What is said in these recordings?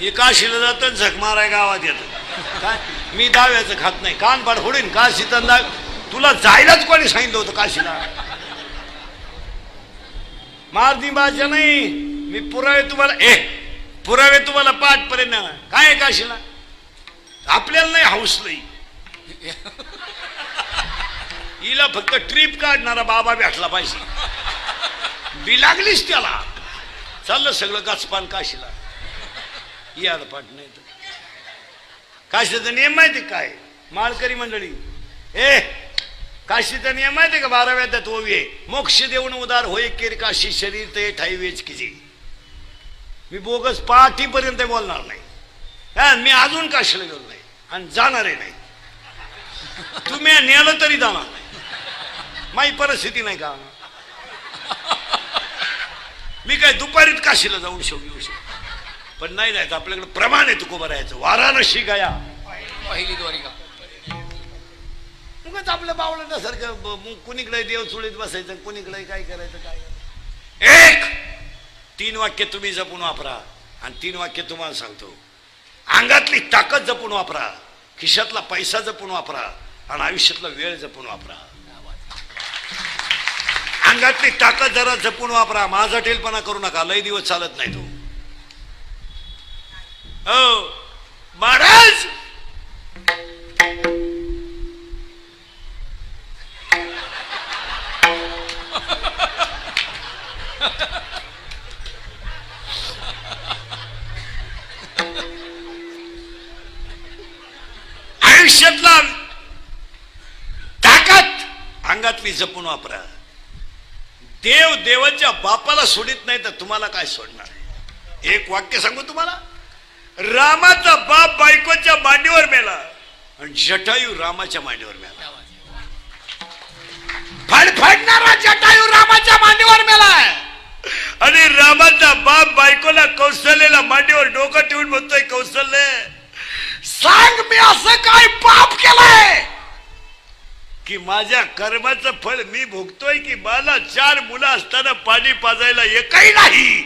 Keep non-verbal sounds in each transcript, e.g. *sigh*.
हे काशीला जातं झक माराय गावात येतं. काय? मी दाव्याचं खात नाही. कान पाड फोडीन काशीचा दाव तुला जायलाच कोणी सांगितलं होतं काशीला? मारदी बाच्या नाही. मी पुरावे तुम्हाला ए पुरावे तुम्हाला पाठ पर्यंत काय आहे काशीला? आपल्याला नाही हाऊस नाही हिला फक्त ट्रिप काढणारा बाबा भेटला पाहिजे. बी लागलीच त्याला. चाललं सगळं गाचपान काशीला. याद पाठ नाही तर. काशीचा नियम माहिती काय? माळकरी मंडळी. ए काशीचा नियम माहिती का? बाराव्या त्यात ओवी मोक्ष देऊन उदार होय केर काशी शरीर ते ठाई वेच किजी. मी बोगस पाठीपर्यंत बोलणार नाही. हा, मी अजून काशीला गेलो नाही. आणि जाणारही नाही. तुम्ही नेलं तरी जाणार नाही. माझी परिस्थिती नाही का? मी काय दुपारीत काशीला जाऊन शेव येऊ शकतो. पण नाही जायचं आपल्याकडे प्रमाण आहे तुकोबा राहायचं. वाराणसी गया. पहिली द्वारिका. उगाच आपल्या बावळण्यासारखं ब- मग कुणीकडे देव चुळीत बसायचं कुणीकडे काय करायचं काय. एक! तीन वाक्य तुम्ही जपून वापरा. आणि तीन वाक्य तुम्हाला सांगतो. अंगातली ताकद जपून वापरा. खिशातला पैसा जपून वापरा. आणि आयुष्यातला वेळ जपून वापरा. अंगातली ताकद जरा जपून वापरा. माझा टेलपणा करू नका. लय दिवस चालत नाही तो. हो महाराज! आयुष्यातला ताकद अंगातली जपून वापरा. देव देवाच्या बापाला सोडित नाही तर तुम्हाला काय सोडणार? एक वाक्य सांगू तुम्हाला? रामाचा बाप बायकोच्या मांडीवर मेला. आणि जटायू रामाच्या मांडीवर मेला. फडफडणारा जटायू रामाच्या मांडीवर मेलाय आणि रामाचा बाप बायकोला कौशल्याला मांडीवर डोकं ठेवून म्हणतोय कौशल्य सांग मी असं काय पाप केलंय? की माझ्या कर्माचं फळ मी भोगतोय की मला चार मुलं असताना पाणी पाजायला एकही नाही?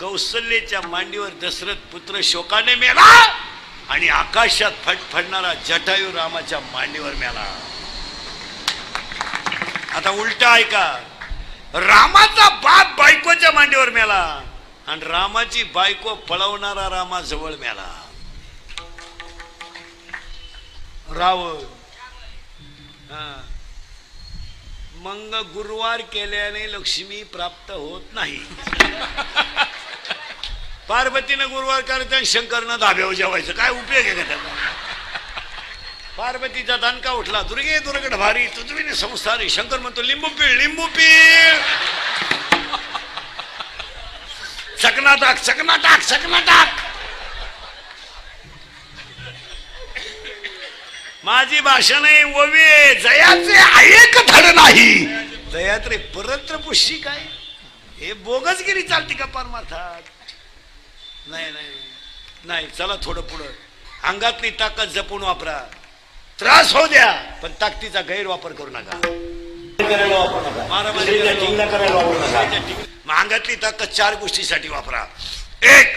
कौशल्याच्या मांडीवर दशरथ पुत्र शोकाने मेला आणि आकाशात फटफडणारा जटायू रामाच्या मांडीवर मेला. आता उलटा ऐका. रामाचा बाप बायकोच्या मांडीवर मेला आणि रामाची बायको पळवणारा रामाजवळ मेला. रावण. मग मंग गुरुवार केल्याने लक्ष्मी प्राप्त होत नाही. *laughs* पार्वतीनं गुरुवार करायचं आणि शंकरनं धाब्यावर जेवायचं. काय उपयोग आहे का त्याचा? पार्वतीचा दणका उठला. दुर्गे दुर्गड भारी तुझविने संसारी. शंकर म्हणतो लिंबू पीळ लिंबू पीळ. चकना टाक चकना टाक चकना टाक. माझी भाषा नाही ओवे जयाचे ऐक धड नाही. जयात रे परत्र पुष्टी काय? हे बोगसगिरी चालते का परमार्थात? नाही नाही नाही. चला थोडं पुढं. अंगातली ताकद जपून वापरा. त्रास होऊ द्या पण ताकदीचा गैरवापर करू नका. मग अंगातली ताकद चार गोष्टीसाठी वापरा. एक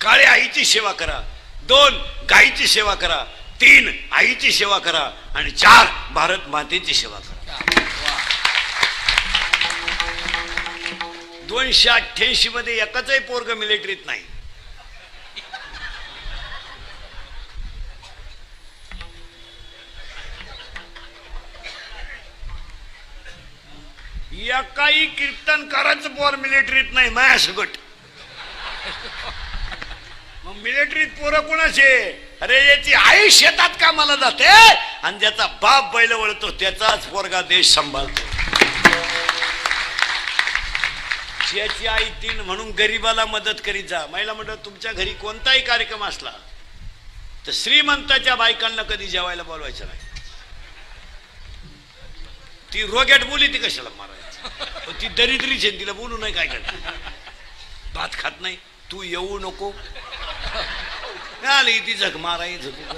काळ्या आईची सेवा करा. दोन गाईची सेवा करा. तीन आईची सेवा करा. आणि चार भारत मातेची सेवा करा. दोनशे अठ्ठ्याऐंशी मध्ये एकाचही पोरग मिलिटरीत नाही. एकाही कीर्तनकाराचं पोर मिलिटरीत नाही माया सगट. मग मिलिटरीत पोरं कोणाचे? अरे याची आई शेतात कामाला जाते आणि ज्याचा बाप बैल वळतो त्याचाच पोरगा देश सांभाळतो. याची आई तीन म्हणून गरीबाला मदत करीत जा. महिला म्हटलं तुमच्या घरी कोणताही कार्यक्रम असला तर श्रीमंताच्या बायकांना कधी जेवायला बोलवायचं नाही. ती रोग्यात बोली ती कशाला मारायची? ती दरिद्रीच आहे तिला बोलू नाही काय करणार? भात खात नाही. तू येऊ नको. आली ती झक मारायच झक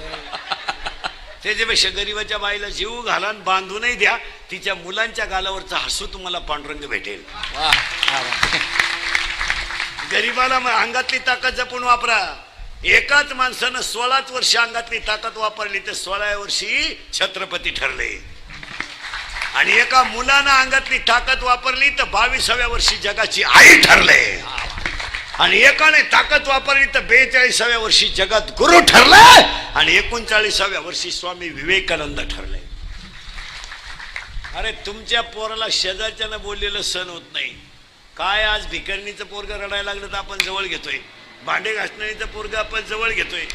त्याच्यापेक्षा गरीबाच्या बाईला जीव घाला बांधूनही द्या. तिच्या मुलांच्या गालावरचा हसू तुम्हाला पांडुरंग भेटेल. वा. गरीबाला मग अंगातली ताकद जपून वापरा. एकाच माणसानं सोळाच वर्ष अंगातली ताकद वापरली तर सोळाव्या वर्षी छत्रपती ठरले. आणि एका मुलानं अंगातली ताकद वापरली तर बावीसाव्या वर्षी जगाची आई ठरले. आणि एकाने ताकद वापरली तर बेचाळीसाव्या वर्षी जगात गुरु ठरले. आणि एकोणचाळीसाव्या वर्षी स्वामी विवेकानंद ठरले. अरे तुमच्या पोराला शेजारच्यानं बोललेलं सण होत नाही. काय आज भिकरणीचं पोरग रडायला लागलं तर आपण जवळ घेतोय. भांडे घासणारीचं पोरग आपण जवळ घेतोय.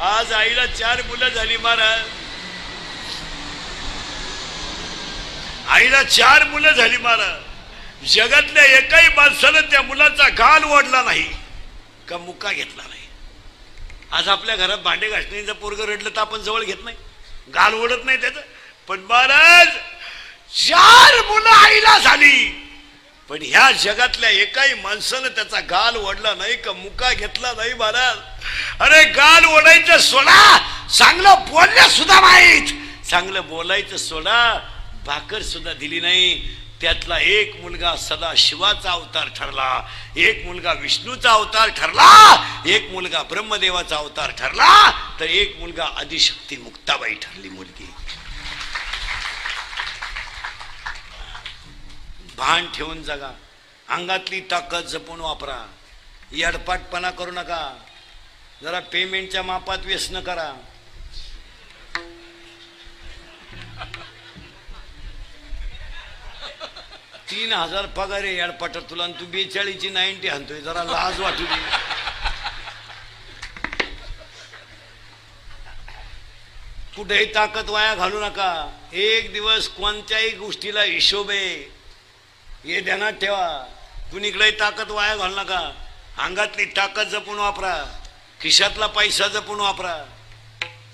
आज आईला चार मुलं झाली महाराज. आईला चार मुलं झाली महाराज. जगातल्या एकाही माणसानं त्या मुलाचा गाल ओढला नाही का मुका घेतला नाही. आज आपल्या घरात भांडे घासणीचं पोरग रडलं तर आपण जवळ घेत नाही. गाल ओढत नाही त्याचं. पण महाराज चार मुलं आईला झाली. पण ह्या जगातल्या एकाही माणसानं त्याचा गाल ओढला नाही का मुका घेतला नाही महाराज अरे गाल ओढायचं सोडा! चांगलं बोलणं सुद्धा माहीत! चांगलं बोलायचं सोडा! भाकर सुद्धा दिली नाही. त्यातला एक मुलगा सदा शिवाचा अवतार ठरला. एक मुलगा विष्णूचा अवतार ठरला. एक मुलगा ब्रह्मदेवाचा अवतार ठरला. तर एक मुलगा आदिशक्ती मुक्ताबाई ठरली मुलगी. भान ठेवून जगा. अंगातली ताकद जपून वापरा. यडपाटपणा करू नका. जरा पेमेंटच्या मापात व्यसन करा. तीन हजार पगार आहे याडपाट तुला आणि तू बेचाळीसची नाईन्टी आणतोय. जरा लाज वाटू दे. कुठेही ताकद वाया घालू नका. एक दिवस कोणत्याही गोष्टीला हिशोब. आहे हे ध्यानात ठेवा. कुणीकडेही ताकद वाया घाल नका. अंगातली ताकद जपून वापरा. खिशातला पैसा जपून वापरा.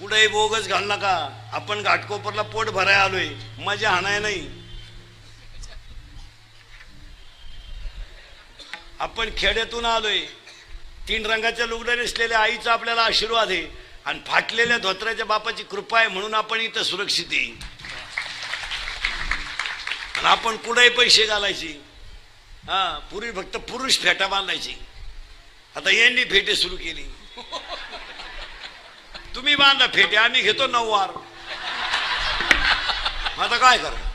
कुठेही बोगच घाल नका. आपण घाटकोपरला पोट भराय आलोय. मजा हाणाय नाही. आपण खेड्यातून आलोय. तीन रंगाच्या लुगड्या नेसलेल्या आईचा आपल्याला आशीर्वाद आहे. आणि फाटलेल्या धोत्राच्या बापाची कृपा आहे म्हणून आपण इथं सुरक्षित आहे. आणि आपण कुठेही पैसे घालायचे. हा पूर्वी फक्त पुरुष फेटा बांधायची. आता यांनी फेटे सुरू केली. तुम्ही बांधा फेटे आम्ही घेतो नऊवार आता काय करा?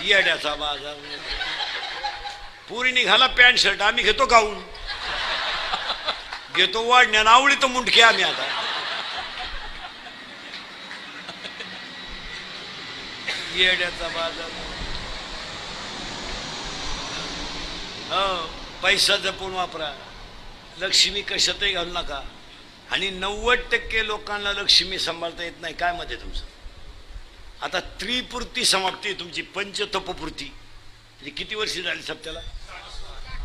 येड्याचा बाजार. पुरी निघाला पॅन्ट शर्ट आम्ही घेतो गाऊन. घेतो वाढण्या आवडी तर मुंडके आम्ही आता. येड्याचा बाजार. हो पैसा जपून वापरा. लक्ष्मी कशातही घालू नका. आणि नव्वद टक्के लोकांना लक्ष्मी सांभाळता येत नाही. काय मध्ये तुमचं? आता त्रिपूर्ती समाप्ती तुमची पंचतपपूर्ती. म्हणजे किती वर्षी झाली सप्त्याला?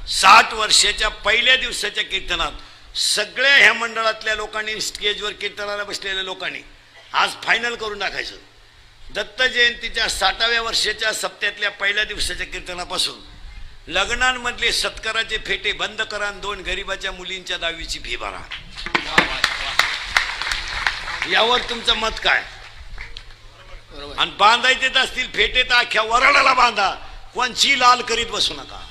साठ वर्षाच्या पहिल्या दिवसाच्या कीर्तनात सगळ्या ह्या मंडळातल्या लोकांनी स्टेजवर कीर्तनाला बसलेल्या लोकांनी आज फायनल करून टाकायचं. दत्त जयंतीच्या साठाव्या वर्षाच्या सप्त्यातल्या पहिल्या दिवसाच्या कीर्तनापासून लग्नांमधले सत्काराचे फेटे बंद करा दोन गरीबाच्या मुलींच्या दहावीची फी भरा. यावर तुमचं मत काय? आणि बांधायचे तर असतील फेटे तर अख्ख्या वराडाला बांधा. कोणची लाल करीत बसू नका.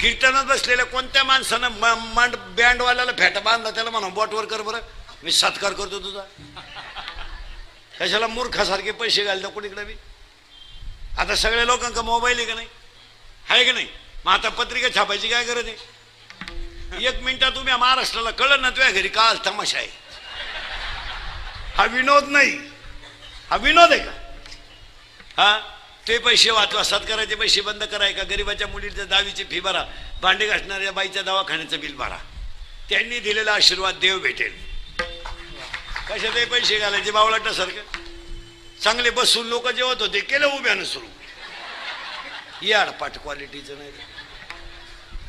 कीर्तनात बसलेल्या कोणत्या माणसानं म- मांड बँडवाल्याला फेटा बांधला त्याला म्हणा बोटवर कर बरं. मी सत्कार करतो तुझा. कशाला मूर्खासारखे पैसे घालतो कुणीकडे बी? आता सगळ्या लोकांका मोबाईल आहे का नाही? आहे का नाही? मग आता पत्रिका छापायची काय गरज आहे? एक मिनिटात तुम्ही महाराष्ट्राला कळलं ना तुझ्या घरी काल तमाशा आहे. हा विनोद नाही. हा विनोद आहे का? हा? ते पैसे वाचवा सत्काराचे पैसे बंद कराय का? गरीबाच्या मुलीच्या दावीची फी भरा. भांडे घासणाऱ्या बाईच्या दवाखान्याचं बिल भरा. त्यांनी दिलेला आशीर्वाद देव भेटेल. कशातही पैसे घालायचे बावळाटासारखं. चांगले बसून लोक जेवत होते केलं उभ्यानं सुरू. याडपाट क्वालिटीचं नाही.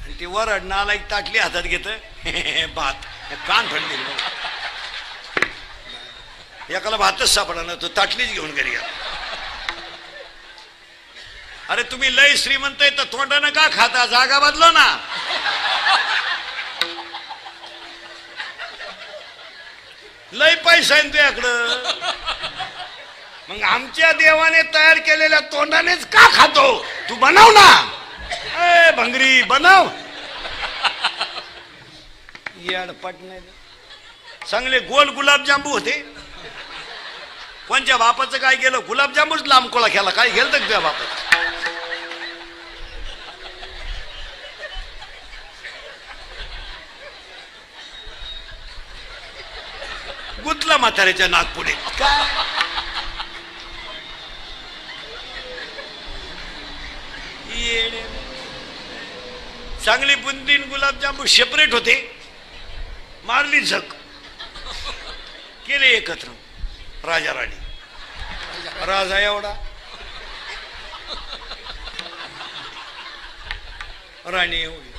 आणि ते वरड नालायक ताटली हातात घेत. *laughs* भात. कान फडली एकाला भातच सापडा ना तो ताटलीच घेऊन घरी गेला अरे तुम्ही लय श्रीमंत आहे तर तोंडानं का खाता? जागा बदलो ना. लय पैसा आहे ना तुझ्याकडं. मग आमच्या देवाने तयार केलेल्या तोंडानेच का खातो? तू बनव ना. ए भंगरी बनव. येडपट नाही चांगले गोल गुलाबजांबू होते. कोणच्या बापाचं काय गेलं गुलाबजांबूच लांब कोळा खेळला काय गेलं तर तुझ्या बापाचं? गुतला म्हाताऱ्याच्या नागपुढे. काय येणे. चांगली बुंदीन गुलाबजामून सेपरेट होते. मारली झक. केले एकत्र. राजा राणी. राजा एवढा. राणी एवढी.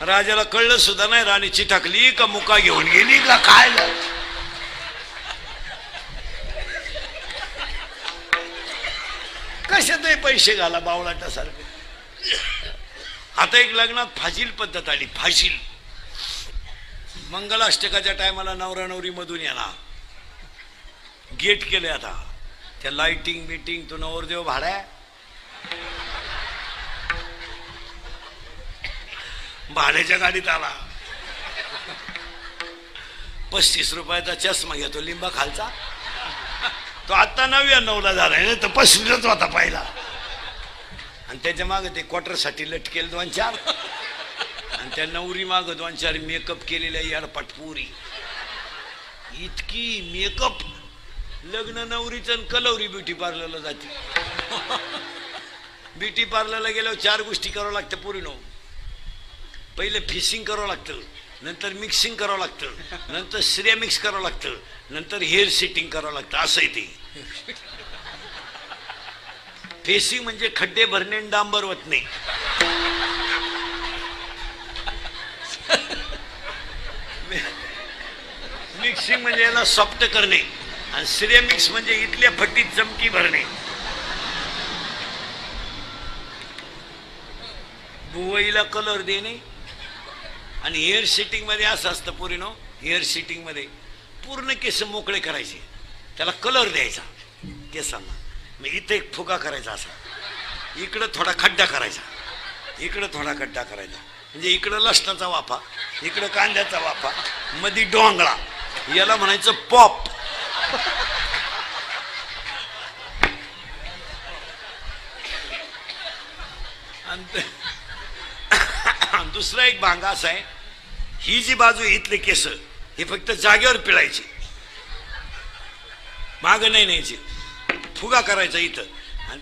राजाला कळलं सुद्धा नाही राणीची टाकली का मुका घेऊन गेली का काय कशातही पैसे घाला बावळाटासारखे आता एक लग्नात फाशील पद्धत आली फाशील. मंगलाष्टकाच्या टायमाला नवरा नवरी मधून येणार. गेट केले आता. त्या लाइटिंग बिटिंग तो नवरदेव भाड्या भाड्याच्या गाडीत आला. पस्तीस रुपयाचा चष्मा घेतो लिंबा खालचा तो आता नव्याण्णवला झालाय ना तर पस्तीसच होता पाहिला. आणि त्याच्या मागं ते क्वार्टरसाठी लटकेल दोन चार. आणि त्या नवरी माग दोन चार मेकअप केलेल्या यार पटपुरी इतकी मेकअप लग्न नवरीचं आणि कलवरी ब्युटी पार्लरला जाते. ब्युटी पार्लरला गेल्यावर चार गोष्टी करावं लागतं पुरीनो पहिले फिशिंग करावं लागतं. नंतर मिक्सिंग करावं लागतं. नंतर स्त्रिया मिक्स करावं लागतं. नंतर हेअर सेटिंग करावं लागतं. असं आहे ते. फेसिंग म्हणजे खड्डे भरणे आणि डांबर वतणे. मिक्सिंग म्हणजे याला सॉफ्ट करणे. आणि सिरेमिक्स मिक्स म्हणजे इथल्या फटीत चमकी भरणे. भुवईला कलर देणे. आणि हेअर सिटिंगमध्ये असं असतं पुरीनो हेअर शिटिंगमध्ये पूर्ण केस मोकळे करायचे. त्याला कलर द्यायचा. केसांना मग इथे एक फुगा करायचा असा. इकडं थोडा खड्डा करायचा. इकडं थोडा खड्डा करायचा. म्हणजे इकडं लसणाचा वाफा इकडं कांद्याचा वाफा मधी डोंगळा. याला म्हणायचं पॉप आणि ते- आणि *coughs* दुसरा एक भांगा असा आहे. ही जी बाजू इथले केस हे फक्त जागेवर पिळायची. माग नाही न्यायची. फुगा करायचा इथं. आणि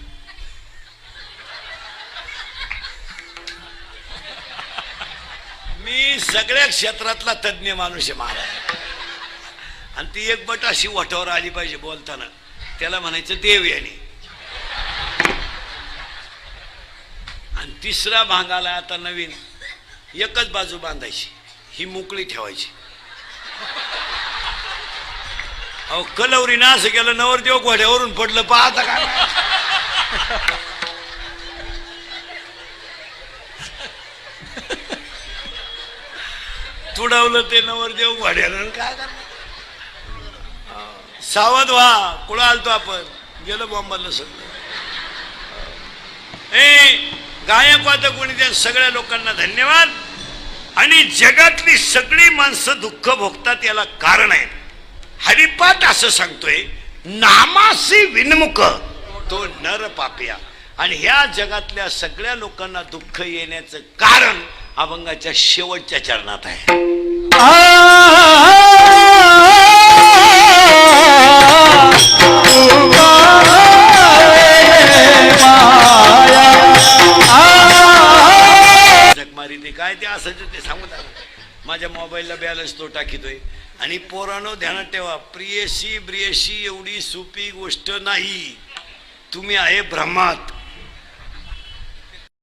मी सगळ्या क्षेत्रातला तज्ज्ञ माणूस आहे महाराज. आणि ती एक बट अशी वठावर आली पाहिजे बोलताना. त्याला म्हणायचं देव याने. आणि तिसरा भांगाला आता नवीन एकच बाजू बांधायची. ही मोकळी ठेवायची. अहो कलवरी ना असं केलं नवरदेव घोड्यावरून पडलं पाहता का? तुडवलं ते नवरदेव घोड्यानं काय करणार? सावध व्हा कुळा आलतो आपण. गेलो बॉम्बाला सगळं. ए गायक वादक कोणी त्या सगळ्या लोकांना धन्यवाद. आणि जगातली सगळी माणसं दुःख भोगतात याला कारण आहे हरिपाठ असं सांगतोय नामासी विनमुख तो नर पापिया. आणि ह्या जगातल्या सगळ्या लोकांना दुःख येण्याचं कारण अभंगाच्या शेवटच्या चरणात आहे. माझ्या मोबाईलला बॅलन्स तो टाकीतोय. आणि पोरानो ध्यानात ठेवा प्रियशी ब्रियशी एवढी सोपी गोष्ट नाही. तुम्ही आहे भ्रमात